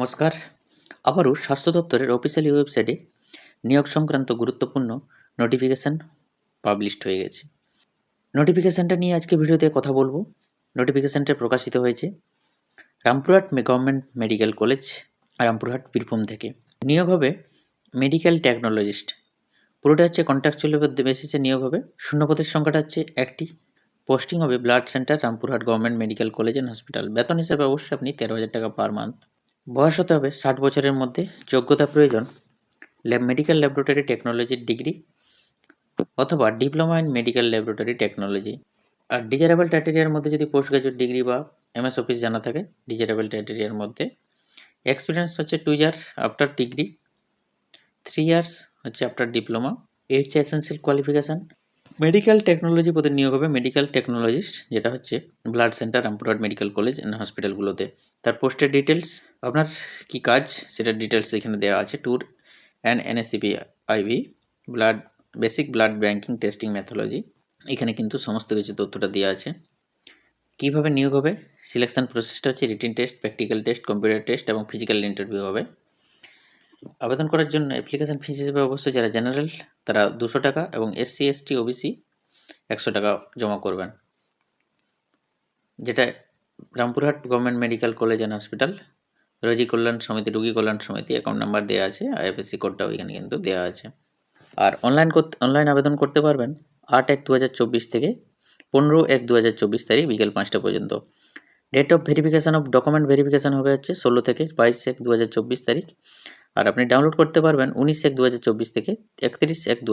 নমস্কার। আবারও স্বাস্থ্য দপ্তরের অফিসিয়ালি ওয়েবসাইটে নিয়োগ সংক্রান্ত গুরুত্বপূর্ণ নোটিফিকেশান পাবলিশড হয়ে গেছে। নোটিফিকেশানটা নিয়ে আজকে ভিডিওতে কথা বলব। নোটিফিকেশানটা প্রকাশিত হয়েছে Rampurhat government medical college Rampurhat Birbhum থেকে। নিয়োগ হবে মেডিকেল টেকনোলজিস্ট পুরোটা হচ্ছে কন্ট্রাকচুয়াল বেসিসে নিয়োগ হবে। শূন্যপদের সংখ্যাটা হচ্ছে একটি। পোস্টিং হবে blood centre Rampurhat government medical college and hospital বেতন হিসাবে অবশ্যই আপনি তেরো হাজার টাকা পার মান্থ বয়স হতে হবে ষাট বছরের মধ্যে, যোগ্যতা প্রয়োজন, ল্যাব মেডিকেল ল্যাবরেটরি টেকনোলজির ডিগ্রি অথবা diploma in medical laboratory technology. R desirable ক্রাইটেরিয়ার মধ্যে যদি পোস্ট গ্রাজুয়েট ডিগ্রি বা এমএস অফিস জানা থাকে, ডিজারেবল ক্রাইটেরিয়ার মধ্যে। এক্সপিরিয়েন্স হচ্ছে two year after degree three years হচ্ছে আফটার ডিপ্লোমা এই হচ্ছে এসেন্সিয়াল কোয়ালিফিকেশান মেডিকেল টেকনোলজি পদে নিয়োগ হবে মেডিকেল টেকনোলজিস্ট যেটা হচ্ছে blood centre Rampurhat medical college and হসপিটালগুলোতে তার পোস্টের ডিটেলস আপনার কি কাজ? সেটার ডিটেলস এখানে দেওয়া আছে tour and NACP IV blood basic blood banking testing ম্যাথোলজি এখানে কিন্তু সমস্ত কিছু তথ্যটা দেওয়া আছে। কীভাবে নিয়োগ হবে? সিলেকশন প্রসেসটা হচ্ছে written test practical test computer test এবং ফিজিক্যাল ইন্টারভিউ হবে। আবেদন করার জন্য অ্যাপ্লিকেশান ফিস হিসেবে অবশ্যই যারা জেনারেল তারা দুশো টাকা এবং এসসি এসটি ওবিসি একশো টাকা জমা করবেন। যেটা Rampurhat government medical college and hospital Rogi Kalyan Samiti, রুগী কল্যাণ সমিতি অ্যাকাউন্ট নাম্বার দেওয়া আছে আইএফএসসি কোডটাও এখানে কিন্তু দেওয়া আছে। আর অনলাইন করতে অনলাইন আবেদন করতে পারবেন আট এক দু থেকে পনেরো এক দু তারিখ বিকেল পাঁচটা পর্যন্ত। Date of verification of document verification হবে হচ্ছে ষোলো থেকে বাইশ এক দু তারিখ। আর আপনি ডাউনলোড করতে পারবেন উনিশ এক দু থেকে একত্রিশ এক দু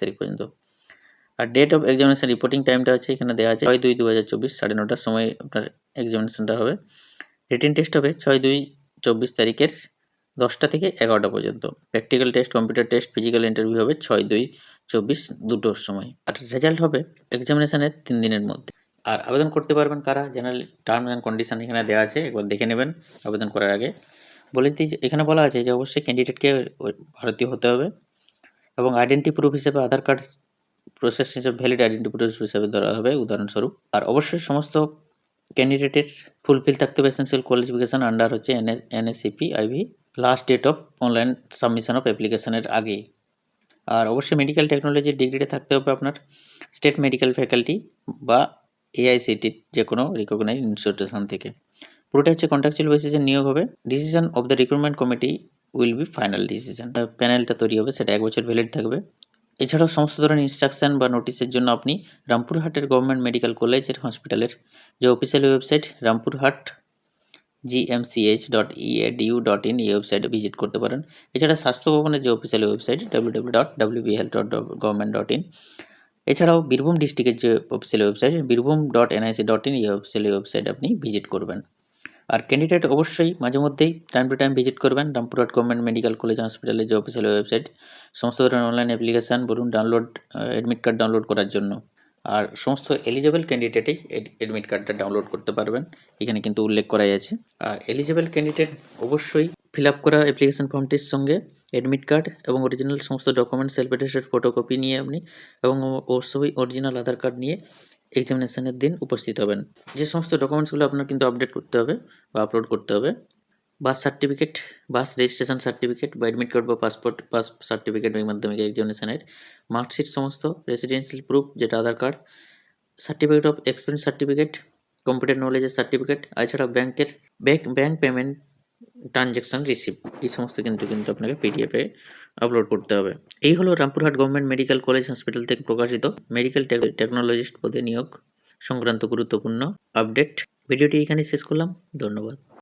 তারিখ পর্যন্ত। আর ডেট অফ এক্সামিনেশন রিপোর্টিং টাইমটা হচ্ছে এখানে দেওয়া আছে ছয় দুই দু হাজার চব্বিশ সাড়ে নটার সময় আপনার এক্সামিনেশনটা হবে। রিটেন টেস্ট হবে ছয় দুই চব্বিশ তারিখের দশটা থেকে এগারোটা পর্যন্ত। Practical test computer test physical interview হবে ছয় দুই চব্বিশ দুটোর সময়। আর রেজাল্ট হবে এক্সামিনেশানের তিন দিনের মধ্যে। আর আবেদন করতে পারবেন কারা? জেনারেল টার্মস অ্যান্ড কন্ডিশন এখানে দেওয়া আছে, একবার দেখে নেবেন। আবেদন করার আগে। বলে যে, এখানে বলা আছে যে, অবশ্যই ক্যান্ডিডেটকে ভারতীয় হতে হবে এবং আইডেন্টি প্রুফ হিসেবে আধার কার্ড প্রসেস হিসেবে ভ্যালিড আইডেন্টি প্রুফ হিসেবে ধরা হবে, উদাহরণস্বরূপ। আর অবশ্যই সমস্ত ক্যান্ডিডেটের ফুলফিল থাকতে হবে এসেন্সিয়াল কোয়ালিফিকেশান আন্ডার হচ্ছে NS NSCP IV last date of online submission of অ্যাপ্লিকেশনের আগে আর অবশ্যই মেডিকেল টেকনোলজির ডিগ্রিটা থাকতে হবে আপনার স্টেট মেডিকেল ফ্যাকাল্টি বা এআইসিটির যে কোনো রিকগনাইজ ইনস্টিটিউশন থেকে। পুরোটা হচ্ছে কন্ট্রাকচুয়াল বেসিসে নিয়োগ হবে। Decision of the recruitment committee will be final decision প্যানেলটা তৈরি হবে, সেটা এক বছর ভ্যালিড থাকবে। এছাড়াও সমস্ত ধরনের ইনস্ট্রাকশন বা নোটিশের জন্য আপনি রামপুরহাটের গভর্নমেন্ট মেডিকেল কলেজের হসপিটালের যে official website Rampurhat GMCH dot edu dot in এই ওয়েবসাইটে ভিজিট করতে পারেন। এছাড়া স্বাস্থ্য ভবনের যে official website W W dot WB health dot government dot in এছাড়াও বীরভূম ডিস্ট্রিক্টের যে official website Birbhum dot NIC dot in এই অফিসিয়াল ওয়েবসাইট আপনি ভিজিট করবেন। আর ক্যান্ডিডেট অবশ্যই মাঝে মধ্যেই টাইম টু টাইম ভিজিট করবেন। রামপুরহাট গভর্নমেন্ট মেডিকেল কলেজ হসপিটালের যে অফিসিয়াল ওয়েবসাইট সমস্ত ধরনের অনলাইন অ্যাপ্লিকেশান বলুন ডাউনলোড অ্যাডমিট কার্ড ডাউনলোড করার জন্য। আর সমস্ত এলিজেবল ক্যান্ডিডেটেই অ্যাডমিট কার্ডটা ডাউনলোড করতে পারবেন। এখানে কিন্তু উল্লেখ করাই আছে। আর এলিজেবল ক্যান্ডিডেট অবশ্যই ফিল আপ করা অ্যাপ্লিকেশন ফর্মটির সঙ্গে অ্যাডমিট কার্ড এবং অরিজিনাল সমস্ত ডকুমেন্টস সেলফ অ্যাটেস্টেড ফটোকপি নিয়ে আপনি এবং অবশ্যই অরিজিনাল আধার কার্ড নিয়ে এক্সামিনেশনের দিন উপস্থিত হবেন। যে সমস্ত ডকুমেন্টসগুলো আপনার কিন্তু আপডেট করতে হবে বা আপলোড করতে হবে বাস সার্টিফিকেট বাস রেজিস্ট্রেশন সার্টিফিকেট বা অ্যাডমিট কার্ড বা পাসপোর্ট পাস সার্টিফিকেট এই মাধ্যমিক এক্সামিনেশনের মার্কশিট সমস্ত রেসিডেন্সিয়াল প্রুফ যেটা Aadhaar card certificate of experience certificate computer নলেজের সার্টিফিকেট এছাড়া ব্যাংকের bank bank payment transaction receipt এই সমস্ত কিন্তু কিন্তু আপনাকে পিডিএফে আপলোড করতে হবে। এই হলো Rampurhat government medical college hospital থেকে প্রকাশিত মেডিকেল টেকনোলজিস্ট পদে নিয়োগ সংক্রান্ত গুরুত্বপূর্ণ আপডেট ভিডিওটি এখানে শেষ করলাম। ধন্যবাদ।